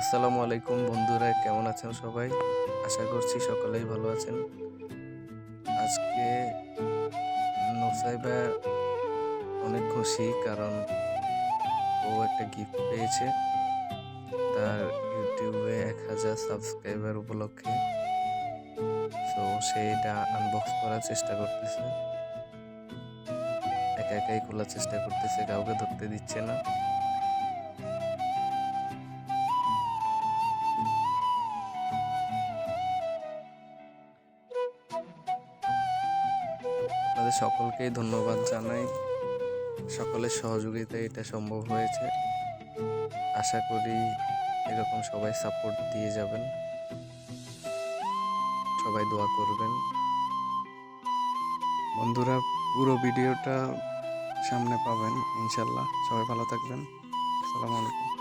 আসসালামু আলাইকুম বন্ধুরা, কেমন আছেন সবাই? আশা করছি সকলেই ভালো আছেন। আজকে নোসাইবা অনেক খুশি কারণ ও একটা গিফট পেয়েছে। তার ইউটিউবে এক হাজার সাবস্ক্রাইবার উপলক্ষে। তো সে এটা আনবক্স করার চেষ্টা করতেছে। একা একাই খোলার চেষ্টা করতেছে, কাউকে ধরতে দিচ্ছে না। আপনাদের সকলকেই ধন্যবাদ জানাই। সকলের সহযোগিতায় এটা সম্ভব হয়েছে। আশা করি এরকম সবাই সাপোর্ট দিয়ে যাবেন। সবাই দোয়া করবেন। বন্ধুরা, পুরো ভিডিওটা সামনে পাবেন, ইনশাল্লাহ। সবাই ভালো থাকবেন। আসসালামু আলাইকুম।